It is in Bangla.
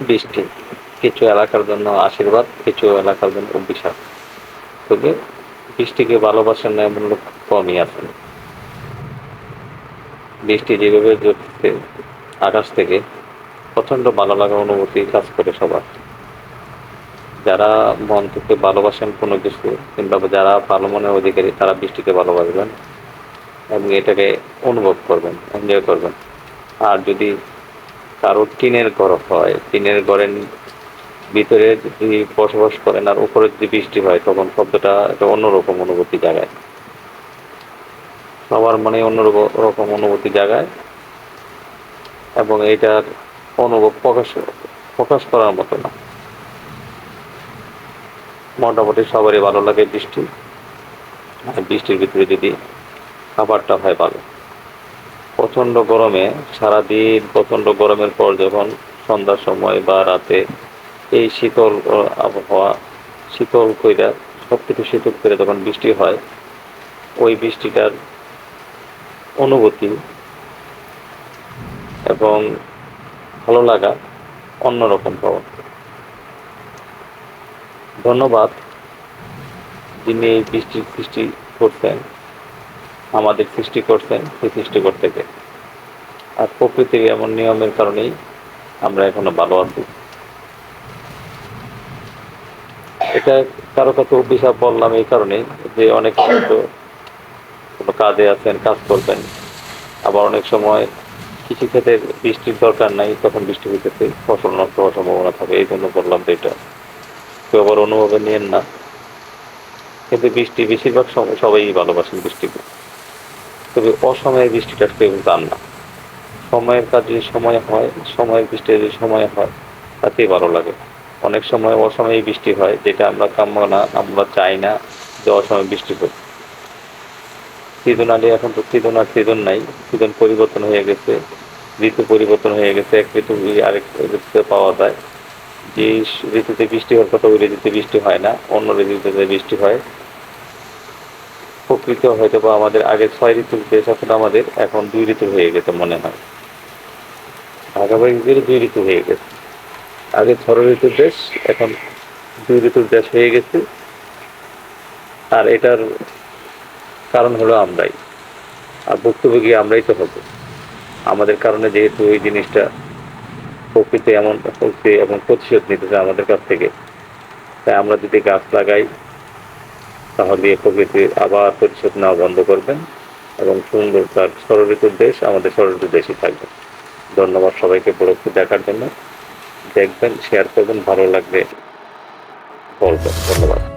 বৃষ্টি, কিছু এলাকার জন্য আশীর্বাদ, কিছু এলাকার জন্য অভিশাপ। তবে বৃষ্টিকে ভালোবাসেন না এমন লোক কমই আছেন বৃষ্টি যেভাবে ঝরছে আকাশ থেকে প্রচণ্ড ভালো লাগা অনুভূতি কাজ করে সবার। যারা মন থেকে ভালোবাসেন কোনো কিছু, কিংবা যারা ভালো মনের অধিকারী, তারা বৃষ্টিকে ভালোবাসবেন এবং এটাকে অনুভব করবেন, এনজয় করবেন। আর যদি কারও টিনের ঘর হয়। টিনের ঘরের ভিতরে যদি বসবাস করেন আর উপরে যদি বৃষ্টি হয়, তখন শব্দটা একটা অন্যরকম অনুভূতি জাগায়। সবার মনে অন্যরকম অনুভূতি জাগায় এবং এটার অনুভব প্রকাশ প্রকাশ করার মতো না। মোটামুটি সবারই ভালো লাগে বৃষ্টি। বৃষ্টির ভিতরে যদি খাবারটা হয় ভালো। প্রচণ্ড গরমে, সারাদিন প্রচণ্ড গরমের পর যখন সন্ধ্যার সময় বা রাতে এই শীতল আবহাওয়া, শীতল কইরা সব কিছু শীতল করে যখন বৃষ্টি হয়, ওই বৃষ্টিটার অনুভূতি এবং ভালো লাগা অন্যরকম পাওয়া। ধন্যবাদ যিনি এই বৃষ্টি সৃষ্টি করছেন আমাদের সৃষ্টি করছেন সেই সৃষ্টিকর্তাকে আর প্রকৃতির এমন নিয়মের কারণেই আমরা এখনও ভালো আছি। এটা কারও কাছে অভিশাপ বললাম এই কারণে যে অনেক হয়তো কোনো কাজে আছেন, কাজ করবেন। আবার অনেক সময় কৃষিক্ষেত্রে বৃষ্টির দরকার নাই, তখন বৃষ্টি হইতেছে, ফসল নষ্ট হওয়ার সম্ভাবনা থাকে, এই জন্য বললাম যে এটা কেউ আবার অনুভবে নিয়েন না। কিন্তু বৃষ্টি বেশিরভাগ সময় সবাই ভালোবাসেন বৃষ্টিকে। তবে অসময়ে বৃষ্টিটা কেউ চান না। সময়ের কাজ যদি সময় হয়, সময়ের বৃষ্টি যদি সময় হয়, তাতেই ভালো লাগে। অনেক সময় অসময়ে বৃষ্টি হয়, যেটা আমরা কাম্য না, আমরা চাই না যে অসময়ে বৃষ্টি হোক। সিজনালি এখন তো সিজন আর সিজন নাই। সিজন পরিবর্তন হয়ে গেছে। ঋতু পরিবর্তন হয়ে গেছে। এক ঋতু আরেক ঋতুতে পাওয়া যায়। যে ঋতুতে বৃষ্টি হওয়ার কথা ওই ঋতুতে বৃষ্টি হয় না। অন্য ঋতুতে বৃষ্টি হয়। প্রকৃত হয়তো বা আমাদের আগে ছয় ঋতুর দেশ এখন আমাদের এখন দুই ঋতু হয়ে গেছে মনে হয়। ভাগাভাগি দুই ঋতু হয়ে গেছে। আগে ছয় ঋতুর দেশ, এখন দুই ঋতুর দেশ হয়ে গেছে। আর এটার কারণ হলো আমরাই। আর ভুক্তভোগী আমরাই তো হব। আমাদের কারণে যেহেতু এই জিনিসটা প্রকৃতি এমন হচ্ছে এবং প্রতিশোধ নিতেছে আমাদের কাছ থেকে, তাই আমরা যদি গাছ লাগাই তাহলে প্রকৃতি আবার পরিশোধ নেওয়া বন্ধ করবেন এবং সুন্দর তার ষড়ঋতুর দেশ আমাদের ষড়ঋতুর দেশই থাকবে। ধন্যবাদ সবাইকে প্রোডাক্টটি দেখার জন্য। দেখবেন শেয়ার করবেন, ভালো লাগবে। বলবেন। ধন্যবাদ।